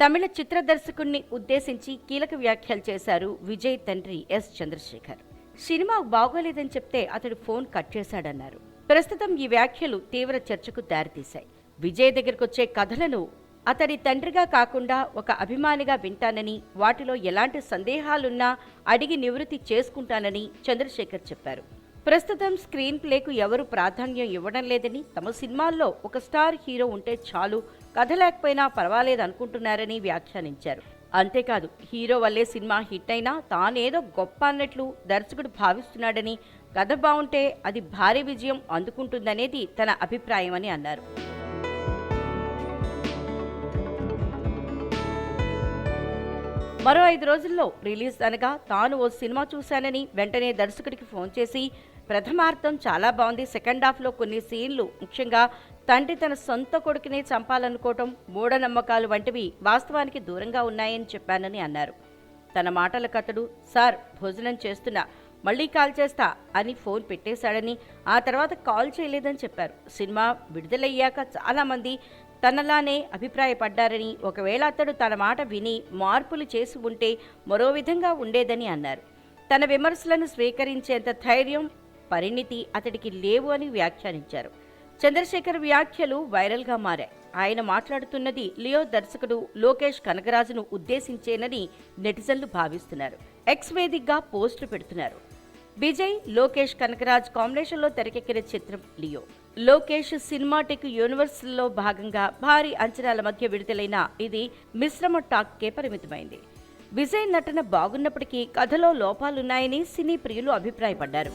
తమిళ చిత్ర దర్శకుణ్ణి ఉద్దేశించి కీలక వ్యాఖ్యలు చేశారు విజయ్ తండ్రి ఎస్ చంద్రశేఖర్. సినిమా బాగోలేదని చెప్తే అతడు ఫోన్ కట్ చేశాడన్నారు. ప్రస్తుతం ఈ వ్యాఖ్యలు తీవ్ర చర్చకు దారితీశాయి. విజయ్ దగ్గరకొచ్చే కథలను అతడి తండ్రిగా కాకుండా ఒక అభిమానిగా వింటానని వాటిలో ఎలాంటి సందేహాలున్నా అడిగి నివృత్తి చేసుకుంటానని చంద్రశేఖర్ చెప్పారు. ప్రస్తుతం స్క్రీన్ ప్లేకు ఎవరు ప్రాధాన్యం ఇవ్వడం లేదని తమ సినిమాల్లో ఒక స్టార్ హీరో ఉంటే చాలు కథ లేకపోయినా పర్వాలేదు అనుకుంటున్నారని వ్యాఖ్యానించారు. అంతేకాదు హీరో వల్లే సినిమా హిట్ అయినా తానేదో గొప్ప అన్నట్లు దర్శకుడు భావిస్తున్నాడని కథ బాగుంటే అది భారీ విజయం అందుకుంటుందనేది తన అభిప్రాయమని అన్నారు. మరో ఐదు రోజుల్లో రిలీజ్ అనగా తాను ఓ సినిమా చూశానని వెంటనే దర్శకుడికి ఫోన్ చేసి ప్రథమార్థం చాలా బాగుంది. సెకండ్ హాఫ్లో కొన్ని సీన్లు ముఖ్యంగా తండ్రి తన సొంత కొడుకునే చంపాలనుకోవటం మూఢనమ్మకాలు వంటివి వాస్తవానికి దూరంగా ఉన్నాయని చెప్పానని అన్నారు. తన మాటల కథడు సార్ భోజనం చేస్తున్నా మళ్ళీ కాల్ చేస్తా అని ఫోన్ పెట్టేశాడని ఆ తర్వాత కాల్ చేయలేదని చెప్పారు. సినిమా విడుదలయ్యాక చాలామంది తనలానే అభిప్రాయపడ్డారని ఒకవేళ అతడు తన మాట విని మార్పులు చేసి ఉంటే మరో విధంగా ఉండేదని అన్నారు. తన విమర్శలను స్వీకరించేంత ధైర్యం పరిణితి అతడికి లేవు అని వ్యాఖ్యానించారు. చంద్రశేఖర్ వ్యాఖ్యలు వైరల్గా మారాయి. ఆయన మాట్లాడుతున్నది లియో దర్శకుడు లోకేష్ కనగరాజును ఉద్దేశించేనని నెటిజన్లు భావిస్తున్నారు. ఎక్స్ వేదికగా పోస్టులు పెడుతున్నారు. విజయ్ లోకేష్ కనకరాజ్ కాంబినేషన్లో తెరకెక్కిన చిత్రం లియో. లోకేష్ సినిమాటిక్ యూనివర్స్లో భాగంగా భారీ అంచనాల మధ్య విడుదలైన ఇది మిశ్రమ టాక్కే పరిమితమైంది. విజయ్ నటన బాగున్నప్పటికీ కథలో లోపాలున్నాయని సినీ ప్రియులు అభిప్రాయపడ్డారు.